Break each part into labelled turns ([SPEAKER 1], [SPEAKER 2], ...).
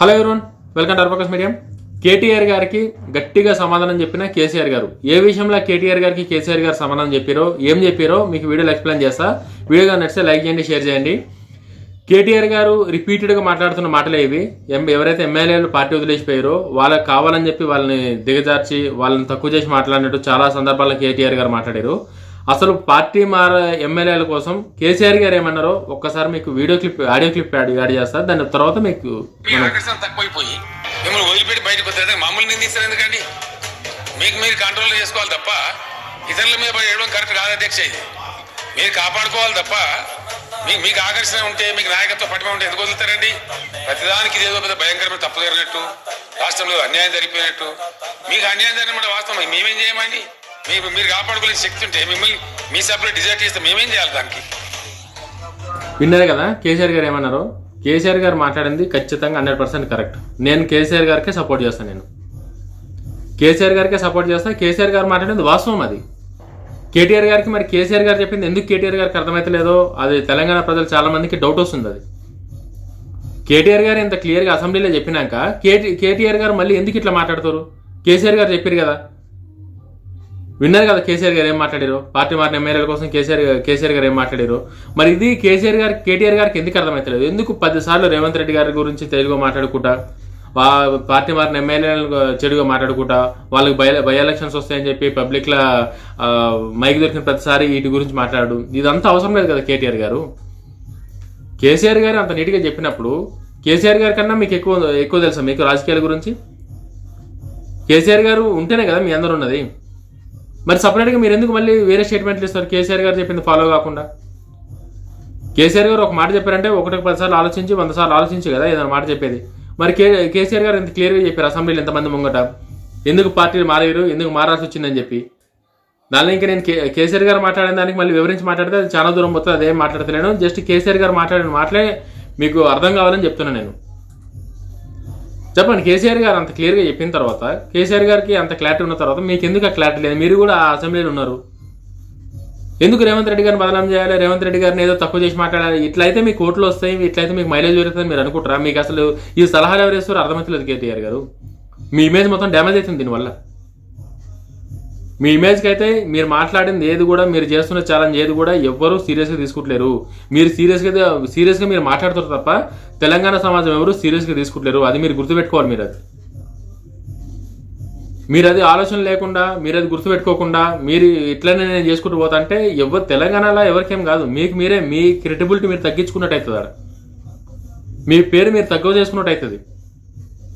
[SPEAKER 1] Hello everyone welcome to అర్పకస్ medium. KTR గారికి గట్టిగా సమాధానం చెప్పిన కేసీఆర్ గారు. ఏ విషయంలో కేటీఆర్ గారికి కేసీఆర్ గారు సమాధానం చెప్పారో ఏం చెప్పారో మీకు వీడియోలో ఎక్స్ప్లెయిన్ చేస్తా. వీడియోగా నచ్చితే లైక్ చేయండి షేర్ చేయండి. కేటీఆర్ గారు రిపీటెడ్గా మాట్లాడుతున్న మాటలే ఇవి. ఎం- ఎవరైతే ఎమ్మెల్యేలు పార్టీ వదిలేసిపోయారో వాళ్ళకి కావాలని చెప్పి వాళ్ళని దిగజార్చి వాళ్ళని తక్కువ చేసి మాట్లాడినట్టు చాలా సందర్భాల్లో కేటీఆర్ గారు మాట్లాడారు. అసలు పార్టీ మార ఎమ్మెల్యేల కోసం కేసీఆర్ గారు ఏమన్నారో ఒక్కసారి మీకు video clip audio clip add add చేస్తారు దాని తర్వాత మీకు
[SPEAKER 2] తక్కువైపోయి మిమ్మల్ని వదిలిపెట్టి బయటకు వస్తే మామూలు నిందిస్తారు ఎందుకండి? మీకు మీరు కంట్రోల్ చేసుకోవాలి తప్ప ఇతరుల మీద వేయడం కరెక్ట్ కాదు అధ్యక్ష ఇది. మీరు కాపాడుకోవాలి తప్ప మీకు మీకు ఆకర్షణ ఉంటే మీకు నాయకత్వ పటిమ ఉంటే ఎందుకు వదులుతారండి? ప్రతిదానికి ఇది ఏదో పెద్ద భయంకరమైన తప్పు జరిగినట్టు రాష్ట్రంలో అన్యాయం జరిగిపోయినట్టు. మీకు అన్యాయం జరిగినప్పుడు వాస్తవం మేమేం చేయమండి? మీకు మీరు కాపాడుకునే శక్తి ఉంటే మిమ్మల్ని మీ సభలో డిజైడ్ చేస్తే మేమేం చేయాలి దానికి?
[SPEAKER 1] విన్నారు కదా కేసీఆర్ గారు ఏమన్నారు? కేసీఆర్ గారు మాట్లాడింది ఖచ్చితంగా హండ్రెడ్ పర్సెంట్ కరెక్ట్. నేను కేసీఆర్ గారికే సపోర్ట్ చేస్తాను నేను. కేసీఆర్ గారికే సపోర్ట్ చేస్తా కేసీఆర్ గారు మాట్లాడింది వాస్తవం అది. కేటీఆర్ గారికి మరి కేసీఆర్ గారు చెప్పింది ఎందుకు కేటీఆర్ గారికి అర్థమైతలేదో అది తెలంగాణ ప్రజలు చాలా మందికి డౌట్ వస్తుంది అది. కేటీఆర్ గారు ఇంత క్లియర్గా అసెంబ్లీలో చెప్పినాక కేటీ కేటీఆర్ గారు మళ్ళీ ఎందుకు ఇట్లా మాట్లాడతారు కేసీఆర్ గారు చెప్పారు కదా విన్నారు కదా కేసీఆర్ గారు ఏం మాట్లాడారు? పార్టీ మారిన ఎమ్మెల్యేల కోసం కేసీఆర్ కేసీఆర్ గారు ఏం మాట్లాడారు? మరి ఇది కేసీఆర్ గారు కేటీఆర్ గారికి ఎందుకు అర్థమవుతలేదు ఎందుకు పదిసార్లు రేవంత్ రెడ్డి గారి గురించి తెలుగుగా మాట్లాడుకుంటా? వా పార్టీ మారిన ఎమ్మెల్యేలను చెడుగా మాట్లాడుకుంటా? వాళ్ళకి బై బై ఎలక్షన్స్ వస్తాయని చెప్పి పబ్లిక్లో మైక్ దొరికిన ప్రతిసారి వీటి గురించి మాట్లాడు ఇదంతా అవసరం లేదు కదా కేటీఆర్ గారు? కేసీఆర్ గారు అంత నీట్గా చెప్పినప్పుడు కేసీఆర్ గారి కన్నా మీకు ఎక్కువ ఎక్కువ తెలుసా మీకు రాజకీయాల గురించి? కేసీఆర్ గారు ఉంటేనే కదా మీ అందరు ఉన్నది. మరి సపరేట్గా మీరు ఎందుకు మళ్ళీ వేరే స్టేట్మెంట్లు ఇస్తారు కేసీఆర్ గారు చెప్పింది ఫాలో కాకుండా. కేసీఆర్ గారు ఒక మాట చెప్పారంటే ఒకటికి పదిసార్లు ఆలోచించి వంద సార్లు ఆలోచించి కదా ఏదైనా మాట చెప్పేది. మరి కే కేసీఆర్ గారు ఇంత క్లియర్గా చెప్పారు అసెంబ్లీలో ఎంతమంది ముంగట? ఎందుకు పార్టీలు మారేరు ఎందుకు మారాల్సి వచ్చిందని చెప్పి. దానిలో ఇంకా నేను కే కేసీఆర్ గారు మాట్లాడిన దానికి మళ్ళీ వివరించి మాట్లాడితే అది చాలా దూరం పోతుంది అదేం మాట్లాడతలేను. జస్ట్ కేసీఆర్ గారు మాట్లాడిన మాటలే మీకు అర్థం కావాలని చెప్తున్నాను నేను. చెప్పండి కేసీఆర్ గారు అంత క్లియర్గా చెప్పిన తర్వాత కేసీఆర్ గారికి అంత క్లారిటీ ఉన్న తర్వాత మీకు ఎందుకు ఆ క్లారిటీ లేదు? మీరు కూడా ఆ అసెంబ్లీలో ఉన్నారు. ఎందుకు రేవంత్ రెడ్డి గారిని బదనాం చేయాలి? రేవంత్ రెడ్డి గారిని ఏదో తక్కువ చేసి మాట్లాడాలి? ఇట్లయితే మీకు కోట్లు వస్తాయి ఇట్లయితే మీకు మైలేజ్ పెరుగుతుంది మీరు అనుకుంటారా? మీకు అసలు ఈ సలహాలు ఎవరు వేస్తారు అర్థమవుతలేదు కేటీఆర్ గారు. మీ ఇమేజ్ మొత్తం డ్యామేజ్ అవుతుంది దీనివల్ల. మీ ఇమేజ్కి అయితే మీరు మాట్లాడింది ఏది కూడా మీరు చేస్తున్న ఛాలెంజ్ ఏది కూడా ఎవ్వరూ సీరియస్గా తీసుకుంటలేరు. మీరు సీరియస్గా సీరియస్గా మీరు మాట్లాడుతారు తప్ప తెలంగాణ సమాజం ఎవరు సీరియస్గా తీసుకుంటలేరు. అది మీరు గుర్తుపెట్టుకోవాలి మీరు అది. మీరు అది ఆలోచన లేకుండా మీరు అది గుర్తుపెట్టుకోకుండా మీరు ఇట్లనే నేను చేసుకుంటూ పోతా అంటే ఎవరు తెలంగాణలో ఎవరికేం కాదు. మీకు మీరే మీ క్రెడిబిలిటీ మీరు తగ్గించుకున్నట్టు అవుతుంది మీ పేరు మీరు తక్కువ చేసుకున్నట్టు అవుతుంది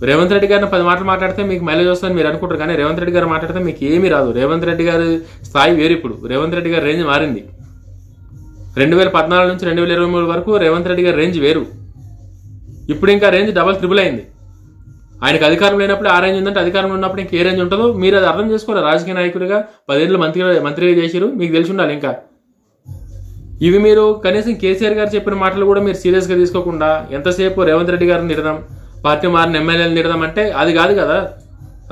[SPEAKER 1] రేవంత్ రెడ్డి గారిని పది మాటలు మాట్లాడితే మీకు మైలేజ్ వస్తుందని మీరు అనుకుంటారు కానీ రేవంత్ రెడ్డి గారు మాట్లాడితే మీకు ఏమీ రాదు. రేవంత్ రెడ్డి గారి స్థాయి వేరు ఇప్పుడు. రేవంత్ రెడ్డి గారి రేంజ్ మారింది. రెండు వేల పద్నాలుగు నుంచి రెండు వేల ఇరవై మూడు వరకు రేవంత్ రెడ్డి గారి రేంజ్ వేరు. ఇప్పుడు ఇంకా రేంజ్ డబల్ త్రిబుల్ అయింది. ఆయనకు అధికారం లేనప్పుడు ఆ రేంజ్ ఉందంటే అధికారం ఉన్నప్పుడు ఇంకా ఏ రేంజ్ ఉంటుందో మీరు అది అర్థం చేసుకోవాలి. రాజకీయ నాయకుడిగా పదేళ్ళు మంత్రి మంత్రిగా చేశారు. మీకు తెలిసి ఉండాలి ఇంకా. ఇవి మీరు కనీసం కేసీఆర్ గారు చెప్పిన మాటలు కూడా మీరు సీరియస్గా తీసుకోకుండా ఎంతసేపు రేవంత్ రెడ్డి గారిని నిడదాం పార్టీ మారిన ఎమ్మెల్యేలు తిడదామంటే అది కాదు కదా.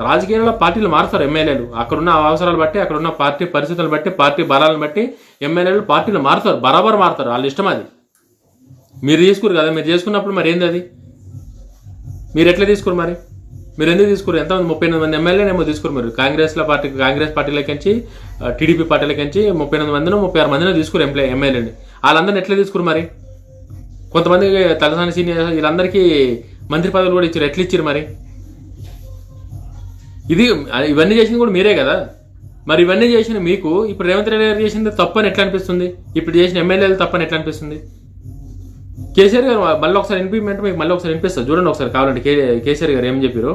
[SPEAKER 1] రాజకీయాల్లో పార్టీలు మారుతారు ఎమ్మెల్యేలు. అక్కడున్న అవసరాలు బట్టి అక్కడున్న పార్టీ పరిస్థితులు బట్టి పార్టీ బలాలను బట్టి ఎమ్మెల్యేలు పార్టీలు మారుతారు బరాబర్ మారుతారు. వాళ్ళ ఇష్టం అది. మీరు తీసుకురు కదా. మీరు చేసుకున్నప్పుడు మరి ఏంది అది? మీరు ఎట్లా తీసుకురు మరి? మీరు ఎందుకు తీసుకురు? ఎంతమంది? ముప్పై ఎనిమిది మంది ఎమ్మెల్యేనేమో ఏమో తీసుకురు మీరు. కాంగ్రెస్లో పార్టీ కాంగ్రెస్ పార్టీలకించి టీడీపీ పార్టీలకించి ముప్పై ఎనిమిది మందినో ముప్పై ఆరు మందినో తీసుకురు ఎంప్లాయ్ ఎమ్మెల్యేని వాళ్ళందరిని ఎట్లా తీసుకురు మరి? కొంతమంది తలసాని సీనియర్ వీళ్ళందరికీ మంత్రి పదవులు కూడా ఇచ్చారు. ఎట్లా ఇచ్చారు మరి? ఇది ఇవన్నీ చేసింది కూడా మీరే కదా? మరి ఇవన్నీ చేసిన మీకు ఇప్పుడు రేవంత్ రెడ్డి గారు చేసింది తప్పని ఎట్లా అనిపిస్తుంది? ఇప్పుడు చేసిన ఎమ్మెల్యేలు తప్పని ఎట్లా అనిపిస్తుంది? కేసీఆర్ గారు మళ్ళీ ఒకసారి వినిపించమంటే మీకు మళ్ళీ ఒకసారి వినిపిస్తారు చూడండి ఒకసారి కావాలంటే కే కేసీఆర్ గారు ఏం చెప్పారు.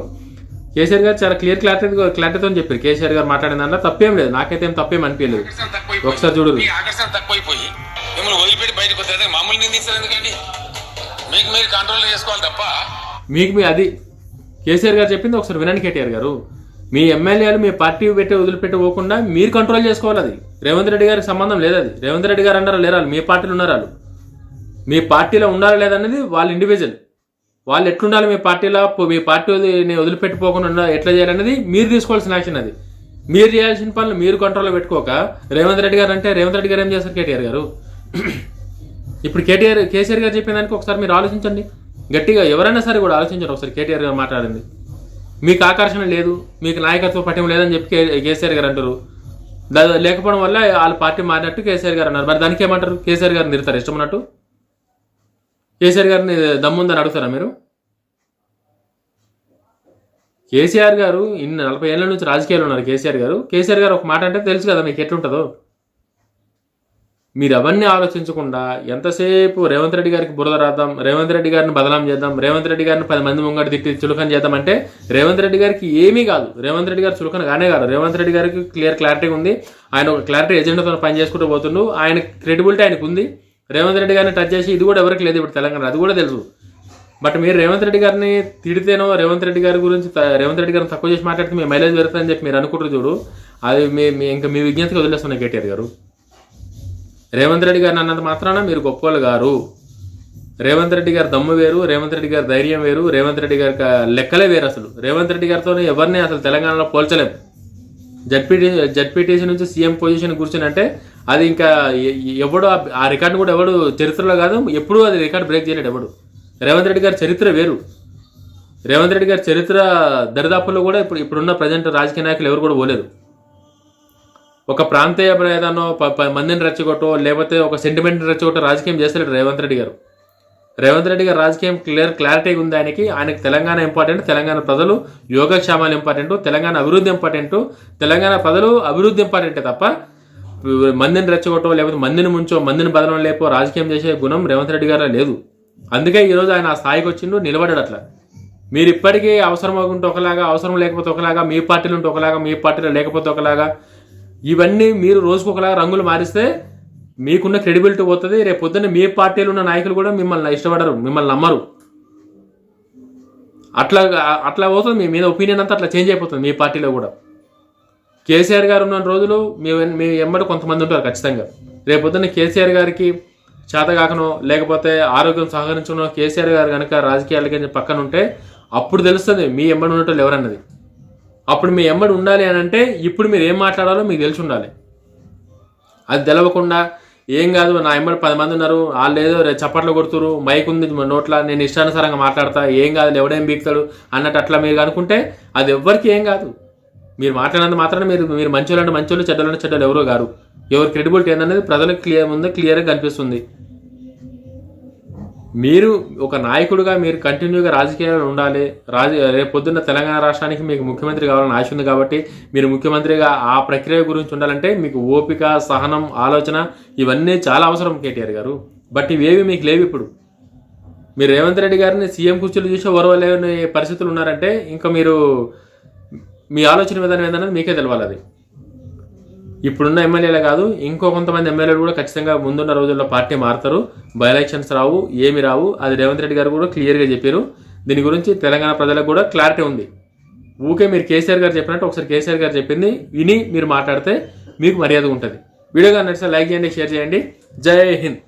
[SPEAKER 1] కేసీఆర్ గారు చాలా క్లియర్ క్లారిటీ క్లారిటీతో చెప్పారు. కేసీఆర్ గారు మాట్లాడిన దాంట్లో తప్పేం లేదు. నాకైతే ఏం తప్పేం అనిపించలేదు. ఒకసారి చూడు
[SPEAKER 2] ఆకర్షణ తక్కువైపోయి మిమ్మల్ని వదిలిపెట్టి బయటకు వస్తే మామూలు నిందిస్తారు ఎందుకండి మీకు మీరు కంట్రోల్ చేసుకోవాలి తప్ప
[SPEAKER 1] మీకు మీ అది కేసీఆర్ గారు చెప్పింది ఒకసారి వినండి కేటీఆర్ గారు. మీ ఎమ్మెల్యేలు మీ పార్టీ పెట్టి వదిలిపెట్టి పోకుండా మీరు కంట్రోల్ చేసుకోవాలి అది. రేవంత్ రెడ్డి గారికి సంబంధం లేదు అది. రేవంత్ రెడ్డి గారు అన్నారా లేరా? మీ పార్టీలు ఉన్నారా వాళ్ళు? మీ పార్టీలో ఉండాలా లేదన్నది వాళ్ళ ఇండివిజువల్ వాళ్ళు ఎట్లుండాలి మీ పార్టీలో? మీ పార్టీని వదిలిపెట్టిపోకుండా ఎట్లా చేయాలనేది మీరు తీసుకోవాల్సిన యాక్షన్ అది. మీరు చేయాల్సిన పనులు మీరు కంట్రోల్లో పెట్టుకోక రేవంత్ రెడ్డి గారు అంటే రేవంత్ రెడ్డి గారు ఏం చేస్తారు కేటీఆర్ గారు? ఇప్పుడు కేటీఆర్ కేసీఆర్ గారు చెప్పిన దానికి ఒకసారి మీరు ఆలోచించండి. గట్టిగా ఎవరైనా సరే కూడా ఆలోచించారు. ఒకసారి కేటీఆర్ గారు మాట్లాడింది. మీకు ఆకర్షణ లేదు మీకు నాయకత్వ పట్యం లేదని చెప్పి కేసీఆర్ గారు అంటారు. దా- లేకపోవడం వల్ల వాళ్ళ పార్టీ మారినట్టు కేసీఆర్ గారు అన్నారు. మరి దానికి ఏమంటారు? కేసీఆర్ గారిని తిడతారు? ఇష్టం ఉన్నట్టు? కేసీఆర్ గారిని దమ్ముందని అడుగుతారా మీరు? కేసీఆర్ గారు ఇన్ని నలభై ఏళ్ళ నుంచి రాజకీయాలు ఉన్నారు కేసీఆర్ గారు. కేసీఆర్ గారు ఒక మాట అంటే తెలుసు కదా మీకు ఎట్లుంటుందో. మీరు అవన్నీ ఆలోచించకుండా ఎంతసేపు రేవంత్ రెడ్డి గారికి బురద రాద్దాం రేవంత్ రెడ్డి గారిని బదలాం చేద్దాం రేవంత్ రెడ్డి గారిని పది మంది ముంగట తిట్టి చులకన చేద్దాం అంటే రేవంత్ రెడ్డి గారికి ఏమీ కాదు రేవంత్ రెడ్డి గారు చులకన కానే కాదు రేవంత్ రెడ్డి గారికి క్లియర్ క్లారిటీ ఉంది ఆయన ఒక క్లారిటీ ఎజెండాతో పని చేసుకుంటూ పోతుండు ఆయన క్రెడిబిలిటీ ఆయనకు ఉంది రేవంత్ రెడ్డి గారిని టచ్ చేసి ఇది కూడా ఎవరికి లేదు ఇప్పుడు తెలంగాణ అది కూడా తెలుసు బట్ మీరు రేవంత్ రెడ్డి గారిని తిడితేనో రేవంత్ రెడ్డి గారి గురించి రేవంత్ రెడ్డి గారిని తక్కువ చేసి మాట్లాడితే మీ మైలేజ్ పెడతానని చెప్పి మీరు అనుకుంటారు చూడు అది మీ ఇంకా మీ విజ్ఞతకి వదిలేస్తున్నాయి కేటీఆర్ గారు రేవంత్ రెడ్డి గారిని అన్నంత మాత్రాన మీరు గొప్పవాళ్ళు గారు. రేవంత్ రెడ్డి గారి దమ్ము వేరు రేవంత్ రెడ్డి గారి ధైర్యం వేరు రేవంత్ రెడ్డి గారి లెక్కలే వేరు అసలు. రేవంత్ రెడ్డి గారితో ఎవరిని అసలు తెలంగాణలో పోల్చలేం. జడ్పీటీ జడ్పీటీసీ నుంచి సీఎం పొజిషన్ కూర్చునంటే అది ఇంకా ఎవడు ఆ- ఆ రికార్డు కూడా ఎవడు చరిత్రలో కాదు ఎప్పుడూ అది రికార్డు బ్రేక్ చేయలేడు ఎవడు. రేవంత్ రెడ్డి గారి చరిత్ర వేరు. రేవంత్ రెడ్డి గారి చరిత్ర దరిదాపుల్లో కూడా ఇప్పుడు ఇప్పుడున్న ప్రజెంట్ రాజకీయ నాయకులు ఎవరు కూడా పోలేదు. ఒక ప్రాంతీయ ఏదన్నో ప- మందిని రెచ్చగొట్టో లేకపోతే ఒక సెంటిమెంట్ రెచ్చగొట్టో రాజకీయం చేస్తలేడు రేవంత్ రెడ్డి గారు. రేవంత్ రెడ్డి గారు రాజకీయం క్లియర్ క్లారిటీ ఉంది ఆయనకి. ఆయనకు తెలంగాణ ఇంపార్టెంట్ తెలంగాణ ప్రజలు యోగక్షేమాలు ఇంపార్టెంట్ తెలంగాణ అభివృద్ధి ఇంపార్టెంట్ తెలంగాణ ప్రజలు అభివృద్ధి ఇంపార్టెంటే తప్ప మందిని రెచ్చగొట్టో లేకపోతే మందిని ముంచో మందిని బదలం లేపో రాజకీయం చేసే గుణం రేవంత్ రెడ్డి గారు లేదు. అందుకే ఈరోజు ఆయన ఆ స్థాయికి వచ్చిండు నిలబడాడు అట్లా. మీరు ఇప్పటికీ అవసరం ఒకలాగా అవసరం లేకపోతే ఒకలాగా మీ పార్టీలు ఉంటే ఒకలాగా మీ పార్టీలో లేకపోతే ఒకలాగా ఇవన్నీ మీరు రోజుకు ఒకలాగా రంగులు మారిస్తే మీకున్న క్రెడిబిలిటీ పోతుంది. రేపు పొద్దున్న మీ పార్టీలో ఉన్న నాయకులు కూడా మిమ్మల్ని ఇష్టపడరు మిమ్మల్ని నమ్మరు. అట్లా అట్లా పోతుంది. మీ మీద ఒపీనియన్ అంతా అట్లా చేంజ్ అయిపోతుంది మీ పార్టీలో కూడా. కేసీఆర్ గారు ఉన్న రోజులు మీ మీ ఎమ్మడి కొంతమంది ఉంటారు ఖచ్చితంగా. రేపు పొద్దున్న కేసీఆర్ గారికి చేతగాకనో లేకపోతే ఆరోగ్యం సహకరించడం కేసీఆర్ గారు కనుక రాజకీయాలకి పక్కన ఉంటే అప్పుడు తెలుస్తుంది మీ ఎమ్మడి ఉన్నట్టు ఎవరన్నది. అప్పుడు మీ ఎమ్మడి ఉండాలి అని అంటే ఇప్పుడు మీరు ఏం మాట్లాడాలో మీకు తెలిసి ఉండాలి. అది తెలవకుండా ఏం కాదు నా ఎమ్మడి పది మంది ఉన్నారు వాళ్ళు ఏదో చప్పట్లు కొడుతురు మైక్ ఉంది నోట్ల నేను ఇష్టానుసారంగా మాట్లాడతా ఏం కాదు ఎవడేం బీక్తాడు అన్నట్టు అట్లా మీరు అనుకుంటే అది ఎవ్వరికి ఏం కాదు. మీరు మాట్లాడినంత మాత్రమే మీరు మీరు మంచోళ్ళు అంటే మంచోళ్ళు చెడ్డలు అంటే చెడ్డలు ఎవరో గారు ఎవరి క్రెడిబిలిటీ ఏందనేది ప్రజలకు క్లియర్ ముందు క్లియర్గా కనిపిస్తుంది. మీరు ఒక నాయకుడిగా మీరు కంటిన్యూగా రాజకీయాల్లో ఉండాలి. రాజ రేపు పొద్దున్న తెలంగాణ రాష్ట్రానికి మీకు ముఖ్యమంత్రి కావాలని ఆశ ఉంది కాబట్టి మీరు ముఖ్యమంత్రిగా ఆ ప్రక్రియ గురించి ఉండాలంటే మీకు ఓపిక సహనం ఆలోచన ఇవన్నీ చాలా అవసరం కేటీఆర్ గారు. బట్ ఇవేవి మీకు లేవు ఇప్పుడు. మీరు రేవంత్ రెడ్డి గారిని సీఎం కుర్చీలు చూసి ఓర్వలేని పరిస్థితులు ఉన్నారంటే ఇంకా మీరు మీ ఆలోచన విధానం ఏందన్నది మీకే తెలవాలి అది ఇప్పుడున్న ఎమ్మెల్యేలే కాదు ఇంకో కొంతమంది ఎమ్మెల్యేలు కూడా ఖచ్చితంగా ముందున్న రోజుల్లో పార్టీ మారుతారు. బై ఎలక్షన్స్ రావు ఏమి రావు అది రేవంత్ రెడ్డి గారు కూడా క్లియర్గా చెప్పారు. దీని గురించి తెలంగాణ ప్రజలకు కూడా క్లారిటీ ఉంది. ఊకే మీరు కేసీఆర్ గారు చెప్పినట్టు ఒకసారి కేసీఆర్ గారు చెప్పింది విని మీరు మాట్లాడితే మీకు మర్యాద ఉంటుంది. వీడియో కానీ నచ్చితే లైక్ చేయండి షేర్ చేయండి. జై హింద్.